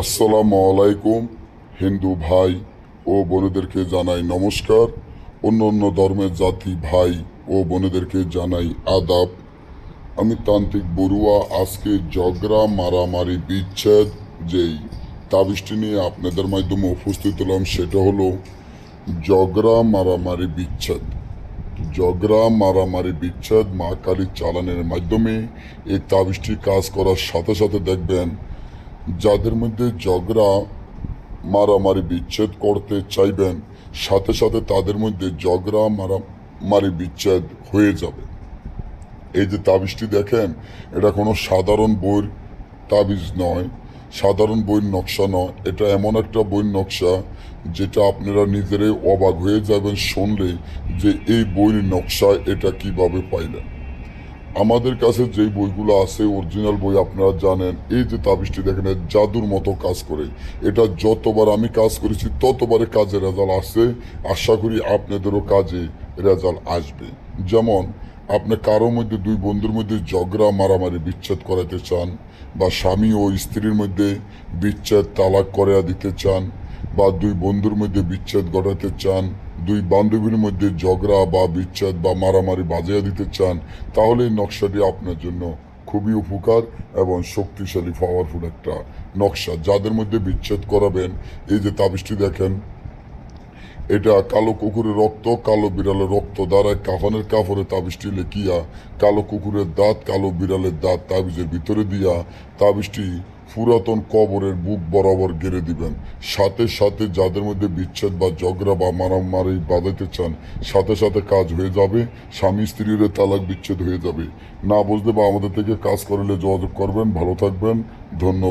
আসসালামু আলাইকুম, হিন্দু ভাই ও বোনেদেরকে জানাই নমস্কার। অন্য অন্য ধর্মের জাতি ভাই ও বোনেদেরকে জানাই আদাব। আমি তান্ত্রিক বড়ুয়া, আজকে ঝগড়া, মারামারি, বিচ্ছেদ যেই তাবিজটি নিয়ে আপনাদের মাধ্যমে উপস্থিত হলাম সেটা হলো ঝগড়া, মারামারি, বিচ্ছেদ। ঝগড়া, মারামারি, বিচ্ছেদ মা কালীর চালানের মাধ্যমে এই তাবিজটি কাজ করার সাথে সাথে দেখবেন যাদের মধ্যে ঝগড়া, মারামারি, বিচ্ছেদ করতে চাইবেন, সাথে সাথে তাদের মধ্যে ঝগড়া, মারামারি, বিচ্ছেদ হয়ে যাবে। এই যে তাবিজটি দেখেন, এটা কোনো সাধারণ বইয়ের তাবিজ নয়, সাধারণ বইয়ের নকশা নয়, এটা এমন একটা বইয়ের নকশা যেটা আপনারা নিজেরাই অবাক হয়ে যাবেন শুনলে যে এই বইয়ের নকশা এটা কীভাবে পাইলেন। আমাদের কাছে যেই বইগুলো আছে অরিজিনাল বই আপনারা জানেন, এই যে তাবিজটি দেখেন জাদুর মতো কাজ করে। এটা যতবার আমি কাজ করেছি, ততবারে কাজে রেজাল্ট আসছে। আশা করি আপনাদেরও কাজে রেজাল্ট আসবে। যেমন, আপনি কারও মধ্যে, দুই বন্ধুর মধ্যে ঝগড়া, মারামারি, বিচ্ছেদ করাতে চান, বা স্বামী ও স্ত্রীর মধ্যে বিচ্ছেদ, তালাক করে দিতে চান, বা দুই বন্ধুর মধ্যে বিচ্ছেদ ঘটাতে চান দুই বান্ধবীর মধ্যে ঝগড়া বা বিচ্ছেদ বা মারামারি বাজিয়ে দিতে চান তাহলে এই নকশাটি আপনার জন্য খুবই উপকার এবং শক্তিশালী পাওয়ারফুল একটা নকশা। যাদের মধ্যে বিচ্ছেদ করাবেন, এই যে তাবিজটি দেখেন, এটা কালো কুকুরের রক্ত, কালো বিড়ালের রক্ত দ্বারা কাফানের কাপড়ে তাবিজটি লেখিয়া, কালো কুকুরের দাঁত, কালো বিড়ালের দাঁত তাবিজের ভিতরে দিয়া তাবিজটি পুরাতন কবরের বুক বরাবর গেড়ে দিবেন। সাথে সাথে যাদের মধ্যে বিচ্ছেদ বা ঝগড়া বা মারামারি বাঁধাতে চান, সাথে সাথে কাজ হয়ে যাবে, স্বামী স্ত্রীর তালাক বিচ্ছেদ হয়ে যাবে। না বুঝতে বা আমাদের থেকে কাজ করলে যোগাযোগ করবেন। ভালো থাকবেন। ধন্যবাদ।